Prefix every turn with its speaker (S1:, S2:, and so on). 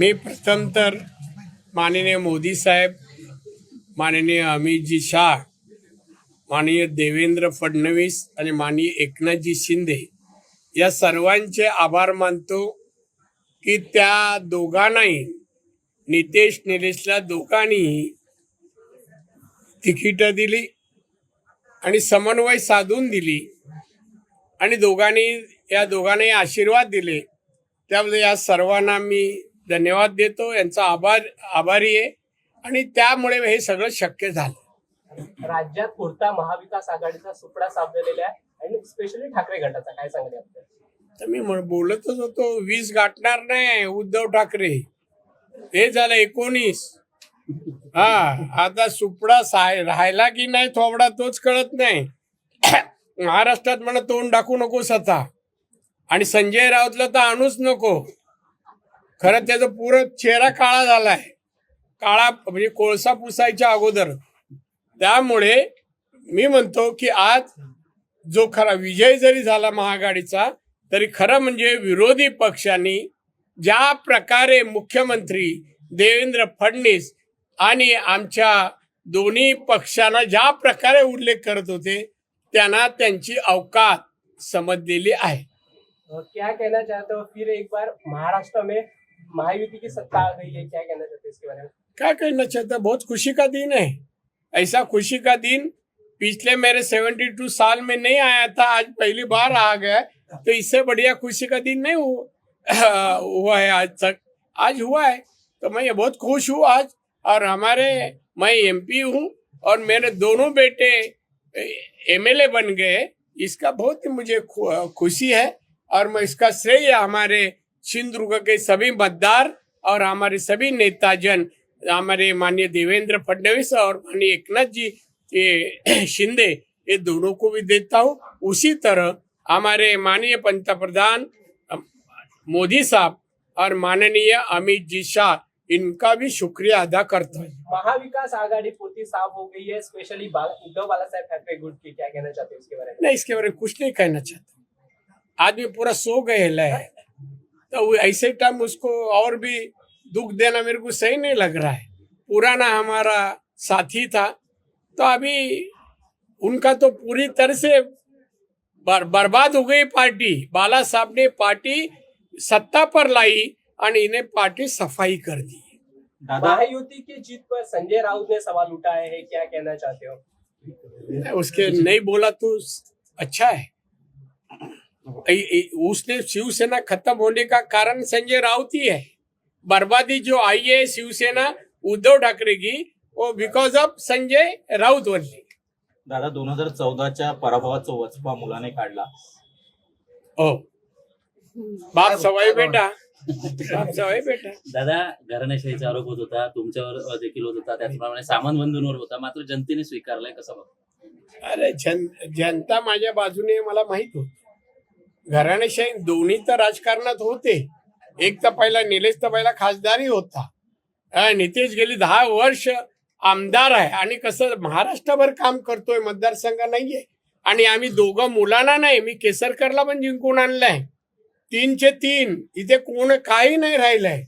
S1: मी प्रथम तर माननीय मोदी साहेब माननीय अमितजी शाह माननीय देवेंद्र फडणवीस आणि माननीय एकनाथजी शिंदे या सर्वांचे आभार मानतो की त्या दोघांनाही नितेश निलेशला दोघांनीही तिकीटं दिली आणि समन्वय साधून दिली आणि दोघांनी या दोघांनाही आशीर्वाद दिले. त्यामुळे या सर्वांना मी धन्यवाद देतो. यांचा आभार आभारी आहे. आणि त्यामुळे हे सगळं शक्य झालं.
S2: राज्यात पुरता महाविकास आघाडीचा सुपडा सापडलेला आहे? आणि स्पेशली ठाकरे गटाचा काय सांगले आपल्याला?
S1: तर मी बोलतच होतो वीस गाठणार नाही उद्धव ठाकरे. हे झालं एकोणीस. हा आता सुपडा राहिला की नाही थोबडा तोच कळत नाही. महाराष्ट्रात म्हणा तोंड टाकू नकोस आता आणि संजय राऊतला तर आणूच नको. खरं त्याचा पुरं चेहरा काळा झालाय. काळा म्हणजे कोळसा पुसायच्या अगोदर. त्यामुळे मी म्हणतो की आज जो खरा विजय जरी झाला महाआघाडीचा तरी खरं म्हणजे विरोधी पक्षांनी ज्या प्रकारे मुख्यमंत्री देवेंद्र फडणवीस आणि आमच्या दोन्ही पक्षांना ज्या प्रकारे उल्लेख करत होते त्यांना त्यांची अवकात समजलेली आहे.
S2: क्या कहना चाहते हो? फिर एक बार महाराष्ट्र में महायुति की सत्ता आ गई है, क्या कहना चाहते इसके बारे में?
S1: क्या कहना चाहता बहुत खुशी का दिन है। ऐसा खुशी का दिन पिछले मेरे 72 साल में नहीं आया था, आज पहली बार आ गया तो इससे बढ़िया खुशी का दिन नहीं हुआ है आज तक। आज हुआ है तो मैं ये बहुत खुश हूँ आज। और हमारे, मैं एमपी हूँ और मेरे दोनों बेटे एमएलए बन गए। इसका बहुत मुझे खुशी है और मैं, इसका श्रेय हमारे सिंधुदुर्ग के सभी मतदार और हमारे सभी नेताजन हमारे माननीय देवेंद्र फडणवीस और माननीय एकनाथ जी ये शिंदे ये दोनों को भी देता हूँ। उसी तरह हमारे माननीय पंतप्रधान मोदी साहब और माननीय अमित जी शाह इनका भी शुक्रिया अदा करता हूँ।
S2: महाविकास आघाड़ी पूर्ति साफ़ हो गई है स्पेशली उद्धव बाला साहेब ठाकरे गुट की क्या कहना चाहते हो इसके बारे में?
S1: नहीं इसके बारे में कुछ नहीं कहना चाहता। आदमी पूरा सो गए है तो ऐसे टाइम उसको और भी दुख देना मेरे को सही नहीं लग रहा है। पुराना हमारा साथी था तो अभी उनका तो पूरी तरह से बर, बर्बाद हो गई पार्टी। बाला साहब ने पार्टी सत्ता पर लाई और इन्हें पार्टी सफ़ाई कर दी।
S3: दादा
S2: महायुति की जीत पर संजय राउत ने सवाल उठाए हैं क्या कहना चाहते हो?
S1: उसके नहीं बोला तो अच्छा है। उसने शिवसेना खत्म होने का कारण संजय राउत ही है। बर्बादी जो आई है शिवसेना उद्धव ठाकरे की वो because of Sanjay Raut only
S3: दादा दोन हजार चौदाच्या पराभवाचा वचपा मुलाने काढला.
S1: ओ बाप सवाई बेटा। बाप सवाई बेटा।
S4: दादा घराण्याशाहीचा आरोप होत होता तुमच्यावर देखील होत होता त्याचप्रमाणे सामान बंधूंवर होता मात्र जनतेने स्वीकारलाय कसं बघ?
S1: अरे जन जनता माझ्या बाजूने मला माहीत होत. घराणेशाही दोन्ही तर राजकारणात होते. एक तर पहिला निलेश तर पहिला खासदारही होता. नितेश गेली दहा वर्ष आमदार आहे आणि कसं महाराष्ट्रभर काम करतोय मतदारसंघ नाहीये. आणि आम्ही दोघं मुलांना नाही मी केसरकरला पण जिंकून आणलाय. तीनचे तीन इथे कोण काही नाही राहिलंय.